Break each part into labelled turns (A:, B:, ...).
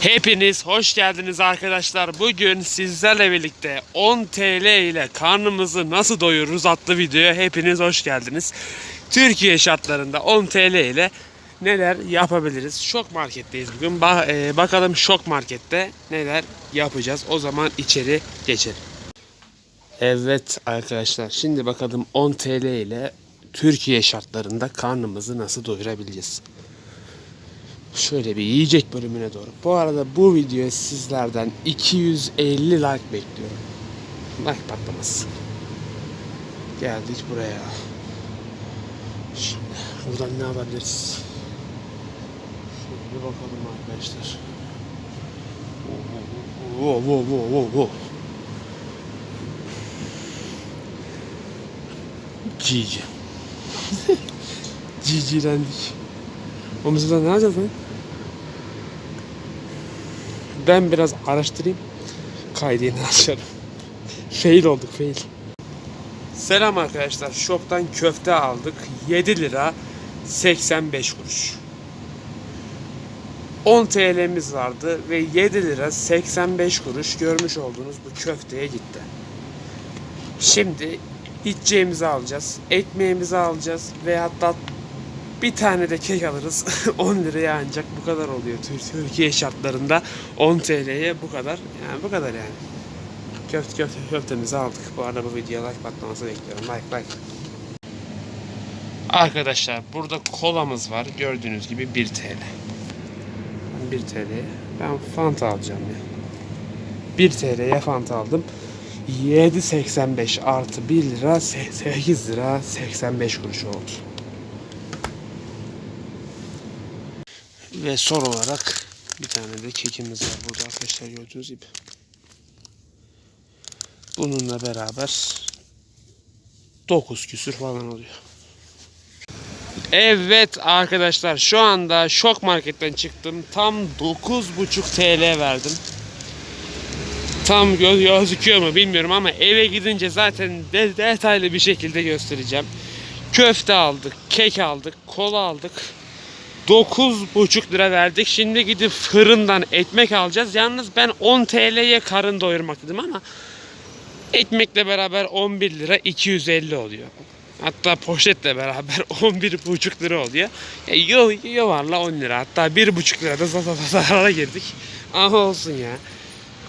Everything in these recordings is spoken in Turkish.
A: Hepiniz hoş geldiniz arkadaşlar. Bugün sizlerle birlikte 10 TL ile karnımızı nasıl doyururuz adlı videoya hepiniz hoş geldiniz. Türkiye şartlarında 10 TL ile neler yapabiliriz? Şok marketteyiz bugün. Ba- e, bakalım şok markette neler yapacağız. O zaman içeri geçelim. Evet arkadaşlar şimdi bakalım 10 TL ile Türkiye şartlarında karnımızı nasıl doyurabileceğiz. Şöyle bir yiyecek bölümüne doğru. Bu arada bu videoya sizlerden 250 like bekliyorum. Like patlaması. Geldik buraya. Şimdi buradan ne yapabiliriz? Şöyle bir bakalım arkadaşlar. Wow wow wow wow wow. Cici. Cicilendik. O mesela ne yapacağız lan? Ben biraz araştırayım. Kaydını açarım. fail olduk fail. Selam arkadaşlar. Shop'tan köfte aldık. 7 lira 85 kuruş. 10 TL'miz vardı ve 7 lira 85 kuruş görmüş olduğunuz bu köfteye gitti. Şimdi içeceğimizi alacağız, ekmeğimizi alacağız ve hatta bir tane de kek alırız. 10 liraya ancak bu kadar oluyor Tür- Türkiye şartlarında 10 TL'ye bu kadar. Yani bu kadar yani. Köfte köfte köftemizi aldık. Bu arada bu videoya like patlaması bekliyorum. Like like. Arkadaşlar burada kolamız var. Gördüğünüz gibi 1 TL. 1 TL'ye ben Fanta alacağım ya. 1 TL'ye Fanta aldım. 7.85 artı 1 lira 8 lira 85 kuruş oldu. Ve son olarak bir tane de kekimiz var burada arkadaşlar gördüğünüz gibi. Bununla beraber 9 küsür falan oluyor. Evet arkadaşlar şu anda şok marketten çıktım. Tam 9,5 TL verdim. Tam gö- gözüküyor mu bilmiyorum ama eve gidince zaten de- detaylı bir şekilde göstereceğim. Köfte aldık, kek aldık, kola aldık. 9,5 lira verdik. Şimdi gidip fırından ekmek alacağız. Yalnız ben 10 TL'ye karın doyurmak dedim ama ekmekle beraber 11 lira 250 oluyor. Hatta poşetle beraber 11,5 lira oluyor. Ya yo, yo varla 10 lira. Hatta 1,5 lira da za- za- zarara girdik. Ama olsun ya.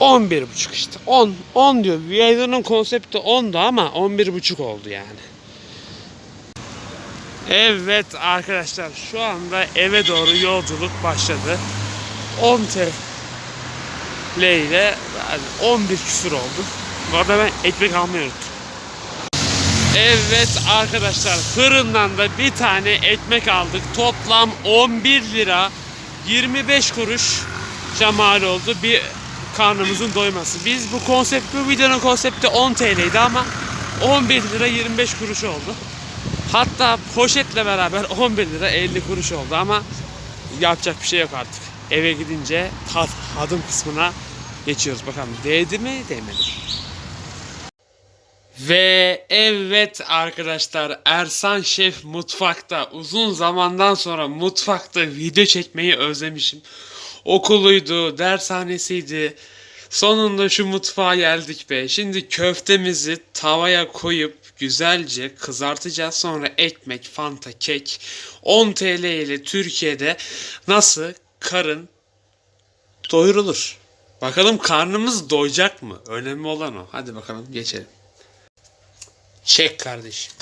A: 11,5 işte. 10 10 diyor. Videonun konsepti 10'du ama 11,5 oldu yani. Evet arkadaşlar şu anda eve doğru yolculuk başladı. 10 TL ile yani 11 küsur oldu. Bu arada ben ekmek almayı unuttum. Evet arkadaşlar fırından da bir tane ekmek aldık. Toplam 11 lira 25 kuruş mal oldu. Bir karnımızın doyması. Biz bu konsept bu videonun konsepti 10 TL'ydi ama 11 lira 25 kuruş oldu. Hatta poşetle beraber 11 lira 50 kuruş oldu ama yapacak bir şey yok artık. Eve gidince tat, tadım kısmına geçiyoruz. Bakalım değdi mi değmedi mi? Ve evet arkadaşlar Ersan Şef mutfakta uzun zamandan sonra mutfakta video çekmeyi özlemişim. Okuluydu, dershanesiydi. Sonunda şu mutfağa geldik be. Şimdi köftemizi tavaya koyup güzelce kızartacağız. Sonra ekmek, fanta, kek 10 TL ile Türkiye'de nasıl karın doyurulur? Bakalım karnımız doyacak mı? Önemli olan o. Hadi bakalım geçelim. Çek kardeşim.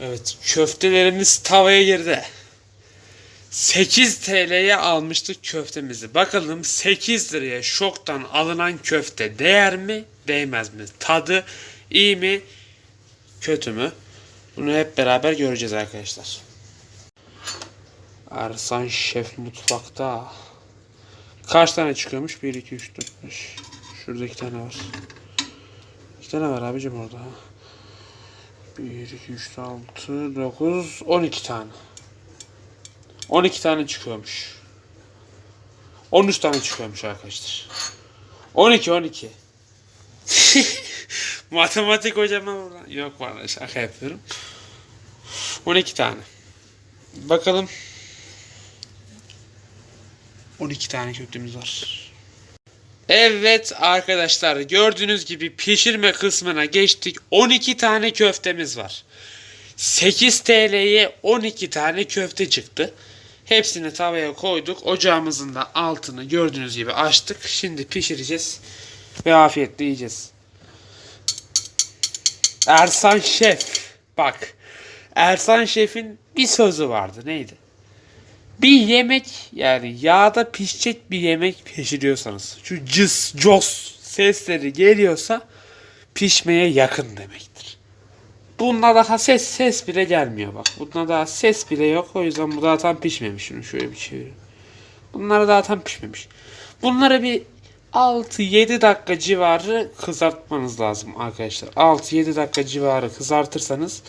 A: Evet köftelerimiz tavaya girdi. 8 TL'ye almıştık köftemizi. Bakalım 8 liraya şoktan alınan köfte değer mi değmez mi? Tadı iyi mi kötü mü? Bunu hep beraber göreceğiz arkadaşlar. Ersan Şef mutfakta. Kaç tane çıkıyormuş? 1, 2, 3, 4, 5. Şurada iki tane var. İki tane var abicim orada. 1, 2, 3, 6, 9, 12 tane. 12 tane çıkıyormuş. 13 tane çıkıyormuş arkadaşlar. 12, 12. Matematik hocama buradan. Yok var şaka yapıyorum. 12 tane. Bakalım. 12 tane köftemiz var. Evet arkadaşlar gördüğünüz gibi pişirme kısmına geçtik. 12 tane köftemiz var. 8 TL'ye 12 tane köfte çıktı. Hepsini tavaya koyduk. Ocağımızın da altını gördüğünüz gibi açtık. Şimdi pişireceğiz ve afiyetle yiyeceğiz. Ersan Şef. Bak. Ersan Şef'in bir sözü vardı. Neydi? Bir yemek yani yağda pişecek bir yemek pişiriyorsanız şu cız cos sesleri geliyorsa pişmeye yakın demektir. Bunda daha ses ses bile gelmiyor bak. Bunda daha ses bile yok. O yüzden bu daha tam pişmemiş. Şunu şöyle bir çevireyim. Bunlar daha tam pişmemiş. Bunları bir 6-7 dakika civarı kızartmanız lazım arkadaşlar. 6-7 dakika civarı kızartırsanız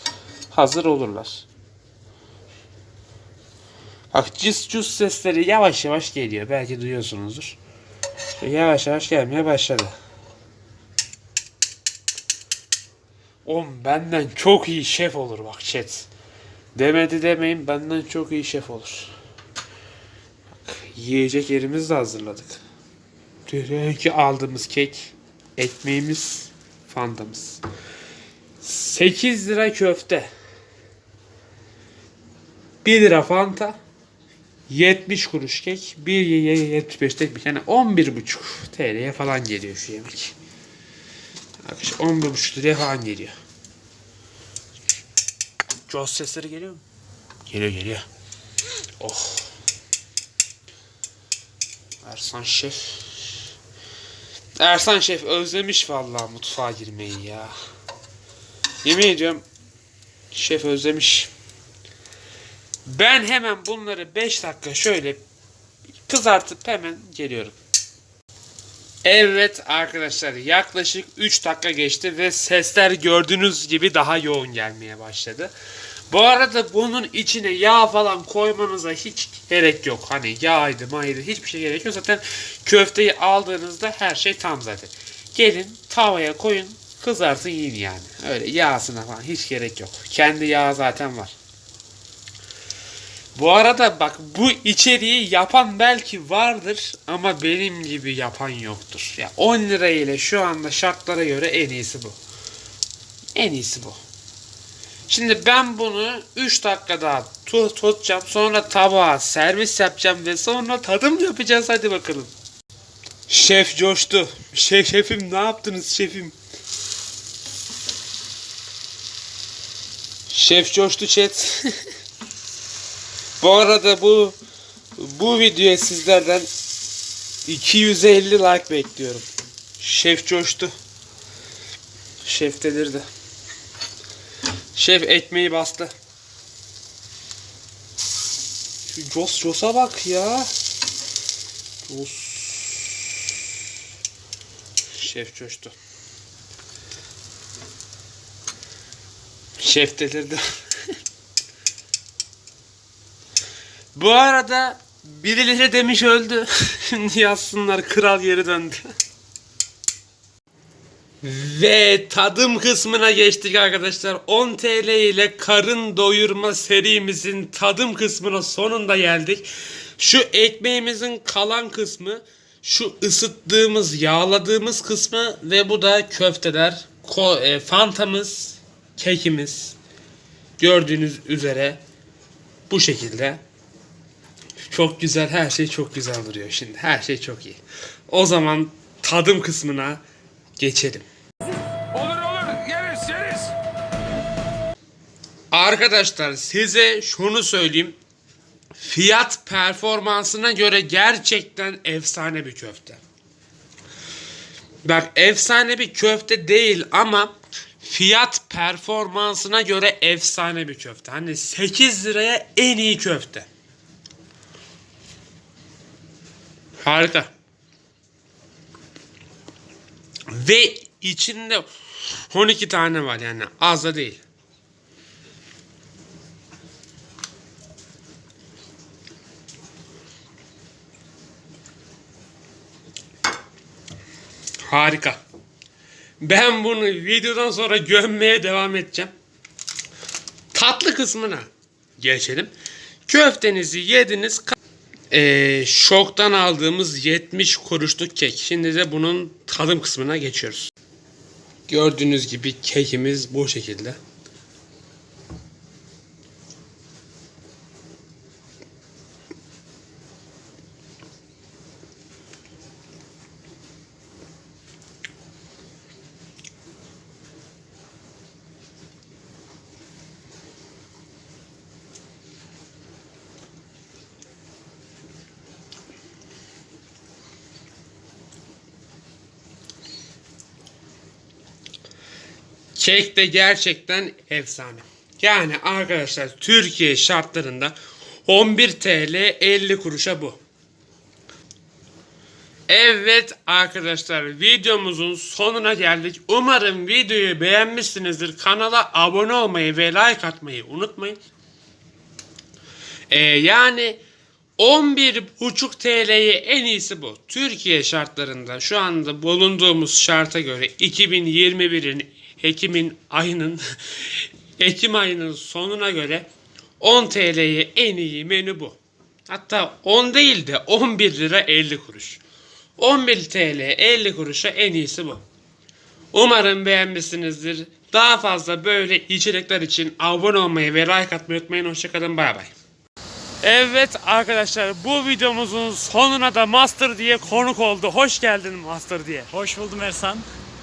A: hazır olurlar. Bak cız cus sesleri yavaş yavaş geliyor. Belki duyuyorsunuzdur. Yavaş yavaş gelmeye başladı. Oğlum benden çok iyi şef olur bak chat. Demedi demeyin benden çok iyi şef olur. Bak, yiyecek yerimizi de hazırladık. Direkt aldığımız kek, ekmeğimiz, fandamız. 8 lira köfte. 1 lira fanta. 70 kuruş kek. 1 ye 75 tek yani 11,5 TL'ye falan geliyor şu yemek. Arkadaşlar 11,5 liraya falan geliyor. Joss sesleri geliyor mu? Geliyor geliyor. Oh. Ersan Şef. Ersan Şef özlemiş vallahi mutfağa girmeyi ya. Yemin ediyorum şef özlemiş. Ben hemen bunları 5 dakika şöyle kızartıp hemen geliyorum. Evet arkadaşlar yaklaşık 3 dakika geçti ve sesler gördüğünüz gibi daha yoğun gelmeye başladı. Bu arada bunun içine yağ falan koymanıza hiç gerek yok. Hani yağydı maydı hiçbir şey gerek yok. Zaten köfteyi aldığınızda her şey tam zaten. Gelin tavaya koyun kızartın yiyin yani. Öyle yağsına falan hiç gerek yok. Kendi yağı zaten var. Bu arada bak bu içeriği yapan belki vardır ama benim gibi yapan yoktur. Ya 10 lira ile şu anda şartlara göre en iyisi bu. En iyisi bu. Şimdi ben bunu 3 dakika daha tut tutacağım. Sonra tabağa servis yapacağım ve sonra tadım yapacağız. Hadi bakalım. Şef coştu. Şef şefim ne yaptınız şefim? Şef coştu chat. Bu arada bu bu videoya sizlerden 250 like bekliyorum. Şef coştu. Şef delirdi. Şef ekmeği bastı. Şu Jos Jos'a bak ya. Jos. Şef coştu. Şef delirdi. Bu arada birileri demiş öldü. Şimdi yazsınlar kral geri döndü. Ve tadım kısmına geçtik arkadaşlar. 10 TL ile karın doyurma serimizin tadım kısmına sonunda geldik. Şu ekmeğimizin kalan kısmı, şu ısıttığımız, yağladığımız kısmı ve bu da köfteler, ko- e, fantamız, kekimiz. Gördüğünüz üzere bu şekilde. Çok güzel, her şey çok güzel duruyor şimdi. Her şey çok iyi. O zaman tadım kısmına geçelim.
B: Olur olur yeriz yeriz.
A: Arkadaşlar size şunu söyleyeyim. Fiyat performansına göre gerçekten efsane bir köfte. Bak efsane bir köfte değil ama fiyat performansına göre efsane bir köfte. Hani 8 liraya en iyi köfte. Harika. Ve içinde 12 tane var yani az da değil. Harika. Ben bunu videodan sonra gömmeye devam edeceğim. Tatlı kısmına geçelim. Köftenizi yediniz. Ee, şoktan aldığımız 70 kuruşluk kek. Şimdi de bunun tadım kısmına geçiyoruz. Gördüğünüz gibi kekimiz bu şekilde. Kek de gerçekten efsane. Yani arkadaşlar Türkiye şartlarında 11 TL 50 kuruşa bu. Evet arkadaşlar videomuzun sonuna geldik. Umarım videoyu beğenmişsinizdir. Kanala abone olmayı ve like atmayı unutmayın. Ee, yani 11,5 TL'ye en iyisi bu. Türkiye şartlarında şu anda bulunduğumuz şarta göre 2021'in Ekim'in ayının Ekim ayının sonuna göre 10 TL'ye en iyi menü bu. Hatta 10 değil de 11 lira 50 kuruş. 11 TL 50 kuruşa en iyisi bu. Umarım beğenmişsinizdir. Daha fazla böyle içerikler için abone olmayı ve like atmayı unutmayın. Hoşçakalın bay bay. Evet arkadaşlar bu videomuzun sonuna da Master diye konuk oldu. Hoş geldin Master diye.
C: Hoş buldum Ersan.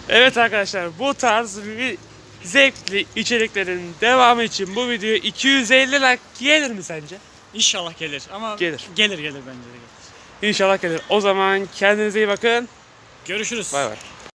A: Evet arkadaşlar bu tarz bir zevkli içeriklerin devamı için bu video 250 like gelir mi sence?
C: İnşallah gelir ama
A: Gelir.
C: Gelir gelir bence de gelir.
A: İnşallah gelir. O zaman kendinize iyi bakın.
C: Görüşürüz.
A: Bay bay.